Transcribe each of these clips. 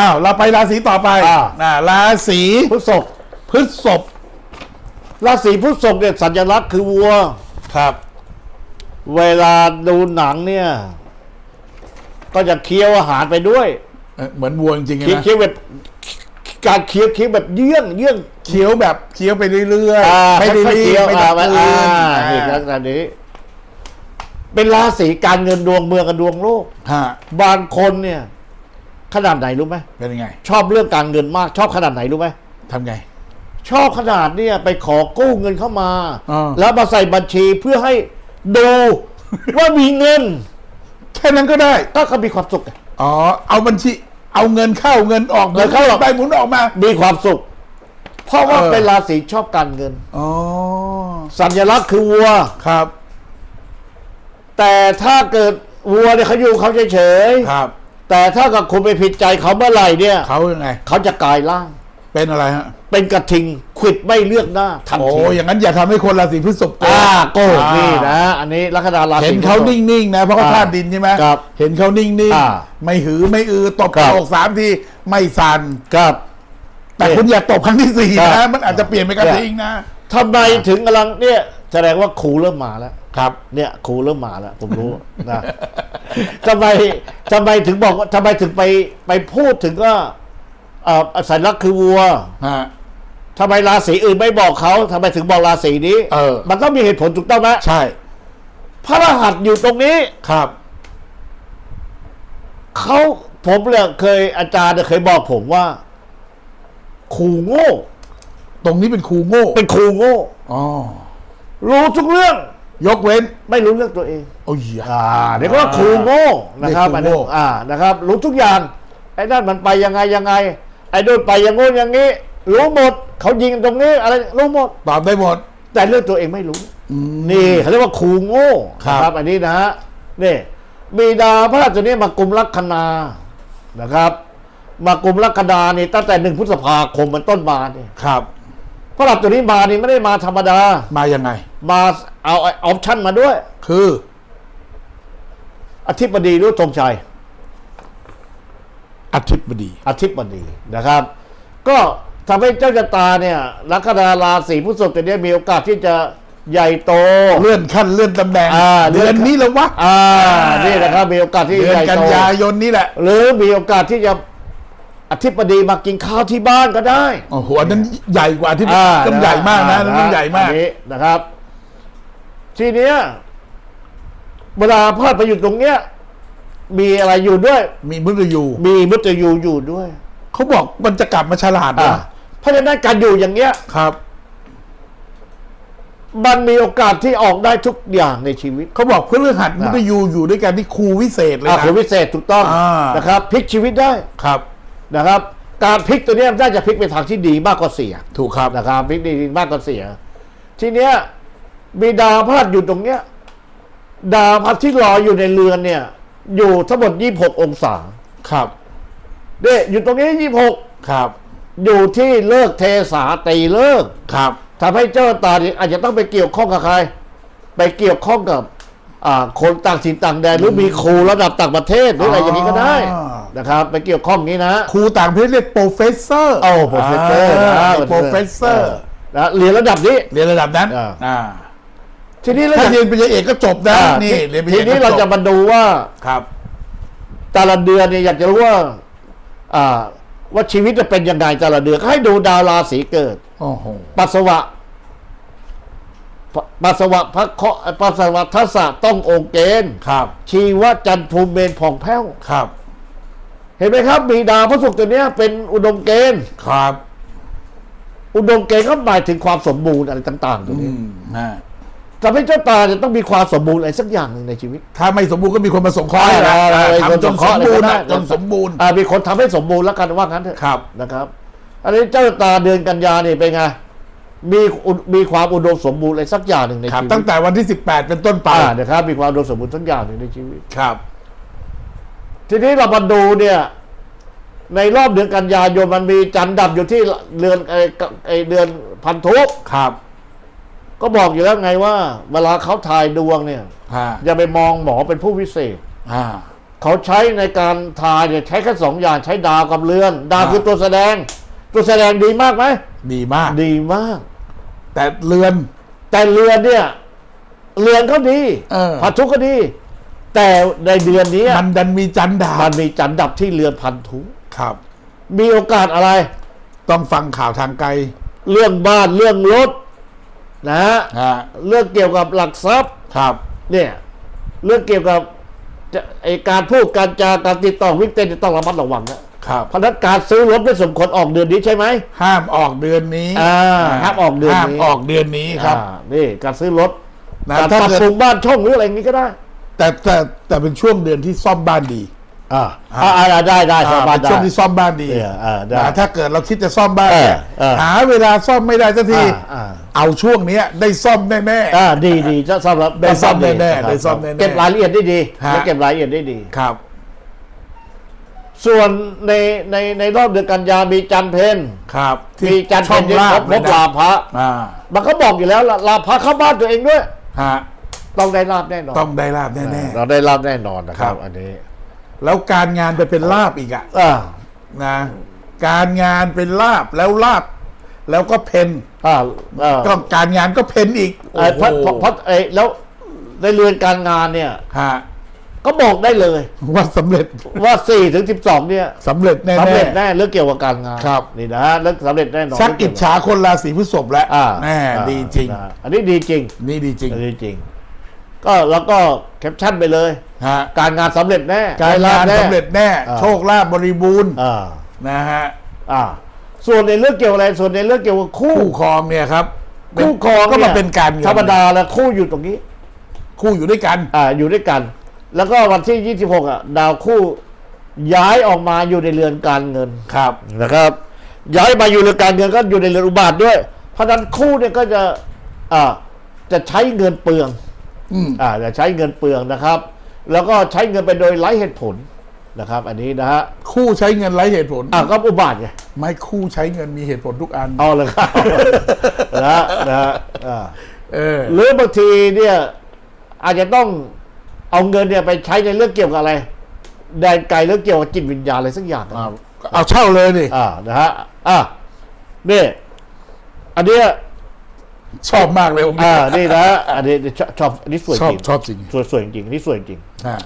อ้าวเราไปราศีต่อไปอ่าน่ะราศีพฤษภพฤษภราศีพฤษภเนี่ยสัญลักษณ์คือวัว ครับ เวลาดูหนังเนี่ย ก็จะเคี้ยวอาหารไปด้วยเอ่อเหมือนวัวจริงๆเคี้ยวนะเคี้ยวแบบการเคี้ยวเคี้ยวแบบเยื่องเยื่องเคี้ยวแบบเคี้ยวไปเรื่อยอ่าๆไม่ได้ค่อยๆรีเคี้บยวไม่อ่าต้องอ่าตื่นนี่ลักษณะนี้ เป็นราศีการเงินดวงเมืองกับดวงโลก ฮะบางคนเนี่ย ขนาดไหนรู้ไหมเป็นยังไง ชอบเรื่องการเงินมากชอบขนาดไหนรู้ไหมทำไง ชอบขนาดเนี่ยไปขอกู้เงินเข้ามา อ่า แล้วมาใส่บัญชีเพื่อให้ดู ว่ามีเงิน แค่นั้นก็ได้ ก็เขามีความสุข อ๋อ เอาบัญชี เอาเงินเข้าเงินออกเงินเข้าออกไปหมุนออกมา มีความสุข เพราะว่าเออ เป็นราศีชอบการเงิน อ๋อ สัญลักษณ์คือวัว ครับ แต่ถ้าเกิดวัวเนี่ยเขาอยู่เขาเฉยครับๆ แต่ถ้ากับคุณไปผิดใจเขาเมื่อไหร่เนี่ย เขายังไง เขาจะกลายร่าง เป็นอะไรฮะเป็นกระทิงขวิดไม่เลือกหน้าทันโอ้ทีอย่างนั้นอย่าทำให้คนราศีพฤษภโกรธอ่าโกรธอ่านี่นะ อันนี้ลัคนาราศี เห็นเขานิ่งๆนะ เพราะเขาอ่าธาตุดินใช่ไหมครับเห็นเขานิ่งอ่าๆ ไม่หือไม่อือตบครับอกสามทีไม่สั่นครับ แต่คุณอย่าตบครั้งที่สี่ครันะบมันอาจจะเปลี่ยนเป็นกระทิงนะ ทำไมถึงกำลังเนี่ย แสดงว่าครูเริ่มมาแล้ว ครับเนี่ยครูเริ่มมาแล้วผมรู้นะทำไมทำไมถึงบอกว่าทำไมถึงไปไปพูดถึงว่าเอ่อสัญลักษณ์คือวัวฮะ ทำไมราศีอื่นไม่บอกเขาทำไมถึงบอกราศีนี้เออ มันต้องมีเหตุผลถูกต้องไหมใช่ พระรหัสอยู่ตรงนี้ครับ เขาผมเนี่ยเคยอาจารย์เนี่ยเคยบอกผมว่าครูโง่ ตรงนี้เป็นครูโง่เป็นครูโง่ อ๋อรู้ทุกเรื่อง ยกเว้นไม่รู้เรื่องตัวเองโอ้ยอ่าเรียกว่าครูโง่นะครับเรีอัยนกครูนี้โง่อ่านะครับ รู้ทุกอย่างไอ้นั่นมันไปยังไงยังไง ไอ้นู่นไปอย่างงู้นอย่างนี้ รู้หมดเขายิงตรงนี้อะไรรู้หมด ตอบได้หมด แต่เรื่องตัวเองไม่รู้อืมนี่เขาเรียกว่าครูโง่ครับ นะครับ อันนี้นะฮะนี่มีดาวพระราชตัวนี้มากลุ่มลัคนานะครับ มากลุ่มลัคนานี่ตั้งแต่หนึ่งพฤษภาคมเป็นต้นมาเนี่ยครับ พระราชตัวนี้มานี่ไม่ได้มาธรรมดา มายังไง มา เอาออปชั่นมาด้วย คือ อธิบดีรู้ธงชัย อธิบดีอธิบดีนะครับ ก็ทำให้เจ้าชะตาเนี่ยลัคนาราศีพฤษภตัวเนี้ยมีโอกาสที่จะใหญ่โต เลื่อนขั้นเลื่อนตำแหน่งอ่าเลื่เดือนอนนี้แล้ววะอ่านี่นะครับมีโอกาสที่เดือนใหญ่กันโตยายนนี้แหละ หรือมีโอกาสที่จะอธิบดีมากินข้าวที่บ้านก็ได้โอ้โหอันนั้นใหญ่กว่าที่อ่าต้องใหญ่มากนะอันนั้นต้องใหญ่มากอันนี้นะครับ ทีเนี้ยเวลาพลาดไปอยู่ตรงเนี้ย มีอะไรอยู่ด้วย มีมุตยูมีมุตยูอยู่ด้วย เขาบอกมันจะกลับมาฉลาดอ่านะเพราะฉะนั้นการอยู่อย่างเงี้ย ครับ มันมีโอกาสที่ออกได้ทุกอย่างในชีวิต เขาบอกพฤหัสอ่ามุตยูอยู่ด้วยกันที่ครูวิเศษเลยอ่านะ คือวิเศษถูกต้องอ่าน นะครับพลิกชีวิตได้ครับ นะครับ การพลิกตัวเนี้ยน่าจะพลิกไปทางที่ดีมากกว่าเสีย ถูกครับ นะครับพลิกดีมากกว่าเสีย ทีเนี้ย มีดาวพระหัสอยู่ตรงเนี้ย ดาวพระที่รออยู่ในเรือนเนี่ย อยู่ทั้งหมด26องศาครับเนี่ยอยู่ตรงนี้ครับ26อยู่ที่เลิกเทสาตีเลิกครับทำให้เจ้าตาเนี่ยอาจจะต้องไปเกี่ยวข้องกับใคร ไปเกี่ยวข้องกับอ่าคนต่างถิ่นต่างแดนหรือมีครูระดับต่างประเทศหรืออะไรอย่างนี้ก็ได้อ๋อ นะครับ ไปเกี่ยวข้องนี้นะ ครูต่างประเทศเรียกโปรเฟสเซอร์โอ้โปรเฟสเซอร์นะโปรเฟสเซอร์นะเรียนระดับนี้ เรียนระดับนั้นอ่า อ่า ทีนี้เราถ้าจะเรียนปริญญาเอกก็จบนะอ่านี่ทีเรียนปริญทีญาเอกนี้ก็เราจจะบมาดูว่าครับ แต่ละเดือนเนี่ยอยากจะรู้ว่า อ่า ว่าชีวิตจะเป็นยังไงแต่ละเดือนก็ให้ดูดาวราศีเกิด โอ้โหปัสสาวะปปัสสาวะพระเคราะห์ปัสสาวะทัศษะต้ององค์เกณฑ์ครับ ชีวจันทร์ภูมิเมนผ่องแผ้ว ครับ เห็นไหมครับ มีดาวพระศุกร์ตัวเนี้ยเป็นอุดมเกณฑ์ ครับ อุดมเกณฑ์ก็หมายถึงความสมบูรณ์อะไรต่างๆตัวอืนี้มนะ ทำให้เจ้าตาจะต้องมีความสมบูรณ์อะไรสักอย่างหนึ่งในชีวิต ถ้าไม่สมบูรณ์ก็มีคนมาส่งเคราะห์ให้นะอ่าทำจนสมบูรณ์อะจนสมบูรณ์อ่ามีคนทำให้สมบูรณ์แล้วกันว่างั้นเถอะครับนะครับ อันนี้เจ้าตาเดือนกันยานี่เป็นไงมีอุมีความอุดมสมบูรณ์อะไรสักอย่างหนึ่งในครับชีวิตตั้งแต่วันที่ 18 เป็นต้นไปอ่านะครับ มีความอุดมสมบูรณ์สักอย่างหนึ่งในชีวิตครับ ทีนี้เรามาดูเนี่ย ในรอบเดือนกันยายนมันมีจันทร์ดับอยู่ที่เดือนไอ้ไอ้เดือนพันธุครับ ก็บอกอยู่แล้วไงว่า เวลาเขาทายดวงเนี่ยฮะอย่าไปมองหมอเป็นผู้วิเศษ อ่า เขาใช้ในการทายเนี่ยใช้แค่สองอย่างใช้ดาวกับเรือน ดาวครับคือตัวแสดง ตัวแสดงดีมากไหมดีมาก ดีมาก แต่เรือน แต่เรือนเนี่ย เรือนก็ดีเออ พันธุก็ดี แต่ในเดือนนี้มันดันมีจันดามับนมีจันทร์ดับที่เรือนพันธุครับ มีโอกาสอะไร ต้องฟังข่าวทางไกล เรื่องบ้านเรื่องรถ นะฮะฮะเรื่องเกี่ยวกับหลักทรัพย์ครับเนี่ยเรื่องเกี่ยวกับจะไอการพูดการจาการติดต่อวิ่งเต้นเนี่ยต้องระมัดระวังนะครับเพราะฉะนั้นการซื้อรถไม่สมควรออกเดือนนี้ใช่ไหมห้ามออกเดือนนี้อ่าห้ามออกเดือนนี้ห้ามออกเดือนนี้ครับ อ่านี่การซื้อรถนะการถ้าปรับเกิด ปรุงบ้านช่องหรืออะไรอย่างนี้ก็ได้ แต่แต่แต่เป็นช่วงเดือนที่ซ่อมบ้านดี อ่าอ่าได้ได้สอ่าบายเป็นได้ ช่วงที่ซ่อมบ้านดีเอออ่าได้นะถ้าเกิดเราคิดจะซ่อมบ้านเออเนี่ยเออหาเวลาซ่อมไม่ได้สักที อ่าอ่า เอาช่วงเนี้ยได้ซ่อมแน่ อ่าดีดีจะซ่อมแล้วได้ซ่อมดีแน่ๆครับได้ซ่อมแน่ๆเก็บรายละเอียดได้ดีฮะ และเก็บรายละเอียดได้ดี ๆครับ ส่วนในในในรอบเดือนกันยามีจันทร์เพนครับที่มีจันทร์ช่เพอนงที่ลาพบบเลลยบนะลาภะอ่ามันเขาบอกอยู่แล้วลาลาภะเข้าบ้านตัวเองด้วย ฮะต้องได้ลาบแน่นอนต้องได้ลาบแน่ เราได้ลาบแน่นอนนะครัครับ บ อันนี้ๆ แล้วการงานไปเป็นลาบอีกอะอ่านะ การงานเป็นลาบแล้วลาบ แล้วก็เพนอ่าอ่าก็การงานก็เพนอีกเอ่อเพราะเพราะเพราะเอ้ยแล้วในเรือนการงานเนี่ย ฮะก็บอกได้เลย ว่าสำเร็จว่า4ถึง12เนี่ยสำเร็จแน่สำเร็จๆแน่เรื่องเกี่ยวกับการงานครับ นี่นะเรื่องสำเร็จแน่นอนชักอิจฉาคนราศีพฤษภแล้วอ่าแน่อ่าดีจริง นะอันนี้ดีจริงนี่ดีจริง อันนี้จริง ก็แล้วก็แคปชั่นไปเลย ฮะการงานสำเร็จแน่การงานได้ลบแสำเร็จแน่อ่าโชคลาภบริบูรณ์อ่านะฮะอ่าส่วนในเรื่องเกี่ยวอะไร ส่วนในเรื่องเกี่ยวกับคู่ คู่ครองเนี่ยครับเป็นคู่ครองก็มายเป็นการเงินธรรมดาแล้วคู่อยู่ตรงนี้ คู่อยู่ด้วยกัน อ่าอยู่ด้วยกัน แล้วก็วันที่ 26 อะ ดาวคู่ย้ายออกมาอยู่ในเรือนการเงินครับนะครับ ย้ายมาอยู่เรือนการเงินก็อยู่ในเรือนอุบาทด้วย เพราะฉะนั้นคู่เนี่ยก็จะอ่าจะใช้เงินเปลือง อืมอ่าจะใช้เงินเปลืองนะครับ แล้วก็ใช้เงินไปโดยไร้เหตุผลนะครับ อันนี้นะฮะคู่ใช้เงินไร้เหตุผล อ่าก็อุบาทไงไม่คู่ใช้เงินมีเหตุผลทุกอันเอาเลยครับนะฮะนะฮะอ่าเออหรือบางทีเนี่ยอาจจะต้องเอาเงินเนี่ยไปใช้ในเรื่องเกี่ยวกับอะไร แดนไกลเรื่องเกี่ยวกับจิตวิญญาณอะไรสักอย่างนะเอาเอาเช่าเลยดิอ่านะฮะอ่านี่อันเนี้ย ชอบมากเลยองค์นี้ อ่านี่นะอันนี้ชอบชอบอันนี้สวยชอบจริงชอบจริง สวยสวยจริงอันนี้สวยจริงฮะ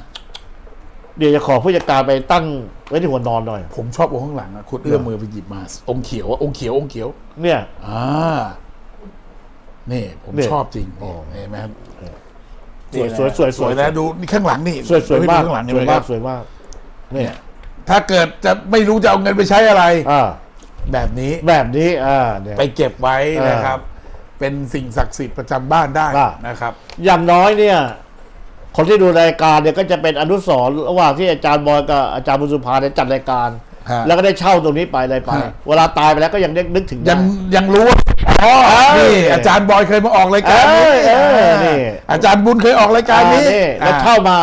เดี๋ยวจะขอผู้จัดการไปตั้งไว้ที่หัวนอนหน่อย ผมชอบองค์ข้างหลังอะคุณเอื้อมมือไปหยิบมา องค์เขียวอะองค์เขียวองค์เขียว เนี่ย อ่า นี่ ผมนี่ชอบจริงอ๋อเห็นไหมครับสวยสวยสวยสวยนะดูนี่ข้างหลังนี่สวยสวยมากดูข้างหลังสนี่วยไหมคมารักบสวยมาก เนี่ย ถ้าเกิดจะไม่รู้จะเอาเงินไปใช้อะไร อ่า แบบนี้แบบนี้อ่าเนี่ย ไปเก็บไว้อ่านนะครับ เป็นสิ่งศักดิ์สิทธิ์ประจำบ้านได้อ่า นะครับ อย่างน้อยเนี่ย คนที่ดูรายการเนี่ยก็จะเป็นอนุสรณ์ระหว่างที่อาจารย์บอยกับอาจารย์บุญสุภาเนี่ยจัดรายการ ฮะแล้วก็ได้เช่าตรงนี้ไปอะไรไป ฮะ เวลาตายไปแล้วก็ยังได้นึกถึงได้ยังยังรู้ว่าอ๋อเอ้ยนี่อาจารย์บอยเคยมาออกรายการนี้เอ้ยเอ้ยนี่ อาจารย์บุญเคยออกรายการนี้อ่าแล้วเช่ามา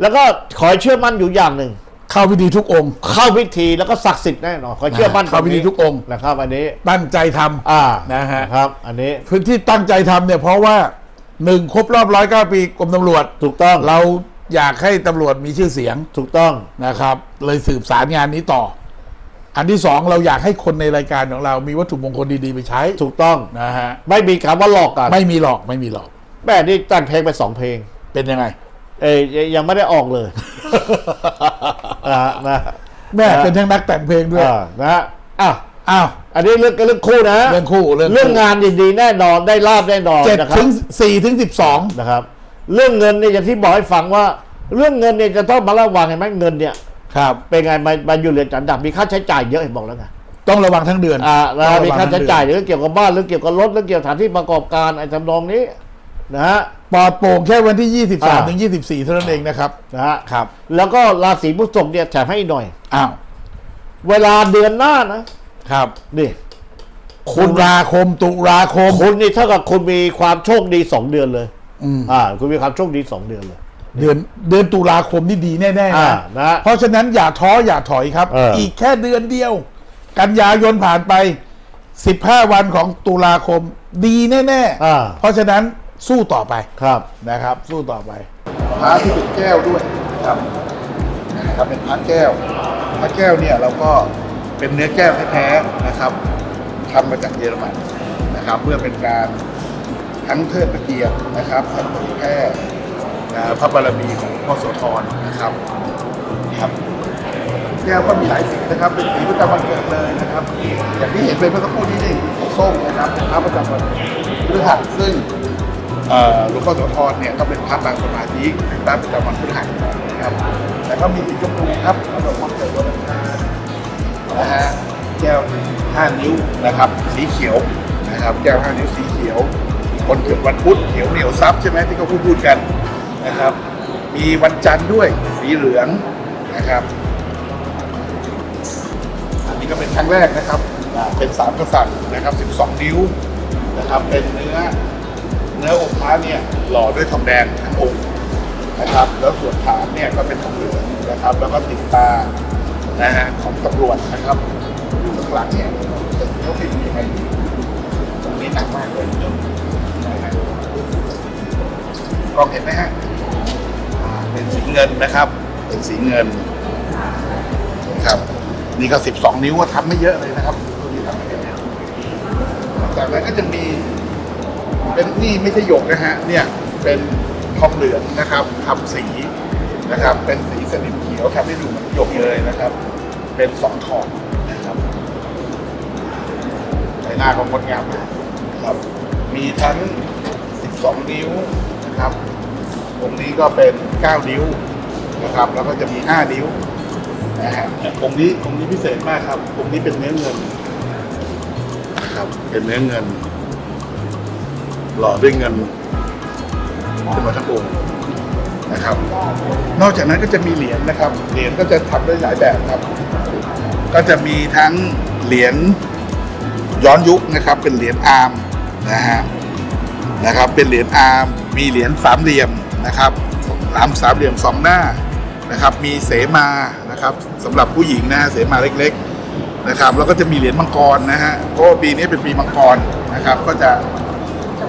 แล้วก็ขอให้เชื่อมั่นอยู่อย่างหนึ่ง เข้าพิธีทุกองค์ เข้าพิธีแล้วก็ศักดิ์สิทธิ์แน่นอนขอให้เชื่อมั่นเข้าพิธีทุกองค์ นะครับ อันนี้ตั้งใจทำอ่านะฮะครับ อันนี้พื้นที่ตั้งใจทำเนี่ยเพราะว่าหนึ่งครบรอบร้อยเก้าปีกรมตำรวจ ถูกต้องเราอยากให้ตำรวจมีชื่อเสียงถูกต้องนะครับ เลยสืบสารงานนี้ต่อ อันที่สองเราอยากให้คนในรายการของเรามีวัตถุมงคลดีๆไปใช้ถูกต้อง นะฮะไม่มีคำว่าหลอกกันไม่มีหลอกไม่มีหลอก แม่นี่แต่งเพลงไปสองเพลง เป็นยังไง เอ้ยยังไม่ได้ออกเลยนะฮะนะแม่เป็นทั้งนักแต่งเพลงด้วยอ่านะฮะอะอ้าวอันนี้เรื่องเรื่องคู่นะ เรื่องคู่เรื่องคู่เรื่องงานดีๆแน่นอนได้ลาบแน่นอนเจ็ดนะครัถึบงสี่ถึงสิบสองนะครับ เรื่องเงินเนี่ยอย่างที่บอกให้ฟังว่า เรื่องเงินเนี่ยจะต้องมาระวังเห็นไหมเงินเนี่ย ครับ เป็นไงมามาอยู่เรือนจำดับมีค่าใช้จ่ายเยอะเห็นบอกแล้วไงต้องระวังทั้งเดือนอ่าแล้วต้องมีระวังค่าทั้งใช้เดือน จ่ายเรื่องเกี่ยวกับบ้านเรื่องเกี่ยวกับรถเรื่องเกี่ยวกับสถานที่ประกอบการไอ้ทำนองนี้ นะฮะปลอดโปร่งแค่วันที่อ่า23 ถึง 24 เท่านั้นเองนะครับนะฮะครับ แล้วก็ราศีพฤษภเนี่ยแถมให้อีกหน่อย อ้าว เวลาเดือนหน้านะครับ นี่ตุลาคม ตุลาคม คุณนี่เท่ากับคุณมีความโชคดีสองเดือนเลยอืม อ่า คุณมีความโชคดีสองเดือนเลย เดือนเดือนตุลาคมนี่ดีแน่ๆอ่านะนะเพราะฉะนั้นอย่าท้ออย่าถอยครับเอออี กแค่เดือนเดียว กันยายนผ่านไป 15 วันของตุลาคมดีแน่อ่า ๆ เพราะฉะนั้น สู้ต่อไปครับนะครับ สู้ต่อไปพระที่เป็นแก้วด้วยครับนะครับเป็นพระแก้วพระแก้วเนี่ยเราก็เป็นเนื้อแก้วแท้ๆนะครับทำมาจากเยอรมันนะครับ เพื่อเป็นการทั้งเทิดพระเกียรตินะครับทั้งเผยแพร่นะพระบารมีของพ่อโสธรนะครับครับแก้วก็มีหลายสีนะครับ เป็นสีประจำวันเกิดเลยนะครับอย่างที่เห็นไปเมื่อสักครู่นี้นี่ส้มนะครับเป็นพระประจำวันพฤหัสซึ่ง หลวงพ่อโสธรเนี่ยก็เป็นพระบางสมาธิเป็นพระประจำวันพฤหัสนะครับแต่ก็มีสีชมพูครับสำหรับวันเกิดวันอังคานะฮะแก้วห้านิ้วนะครับ สีเขียวนะครับแก้วห้านิ้วสีเขียว คนเกิดวันพุธเขียวเหนียวซับใช่ไหมที่เขาพูดพูดกันนะครับ มีวันจันทร์ด้วยสีเหลืองนะครับอันนี้ก็เป็นครั้งแรกนะครับเป็นสามกษัตริย์นะครับ 12 นิ้วนะครับ เป็นเนื้อ เนื้อองค์พระเนี่ยหล่อด้วยทองแดงทั้งองค์นะครับ แล้วส่วนฐานเนี่ยก็เป็นทองเหลืองนะครับ แล้วก็ติดตานะฮะของตำรวจนะครับอยู่ข้างหลังเนี่ยเขาเป็นยังไงตรงนี้หนักมากเลยเดี๋ยวนะฮะกล้องเห็นไหมฮะเป็นสีเงินนะครับ เป็นสีเงินครับ นี่ก็ 12 นิ้วทำไม่เยอะเลยนะครับตัวนี้ทำไม่เยอะจากนั้นก็จะมี เป็นนี่ไม่ใช่หยกนะฮะเนี่ยเป็นทองเหลืองนะครับทำสีนะครับ เป็นสีสนิมเขียวทำให้ดูเหมือนหยกเลยนะครับ เป็นสองทองนะครับใบหน้าของคนงามมากครับ มีทั้ง 12 นิ้วนะครับตรงนี้ก็เป็น 9 นิ้วนะครับ แล้วก็จะมี 5 นิ้วนะฮะองค์นี้องค์นี้พิเศษมากครับองค์นี้เป็นเนื้อเงินนะครับเป็นเนื้อเงิน หล่อด้วยเงินขึ้นมาทั้งองค์นะครับ นอกจากนั้นก็จะมีเหรียญนะครับ เหรียญก็จะทำได้หลายแบบครับ ก็จะมีทั้งเหรียญย้อนยุคนะครับ เป็นเหรียญอาร์มนะฮะนะครับ เป็นเหรียญอาร์มมีเหรียญสามเหลี่ยมนะครับสามสามเหลี่ยมสองหน้านะครับ มีเสมานะครับสำหรับผู้หญิงนะฮะเสมาเล็ก ๆนะครับ แล้วก็จะมีเหรียญมังกรนะฮะเพราะปีนี้เป็นปีมังกรนะครับ ก็จะ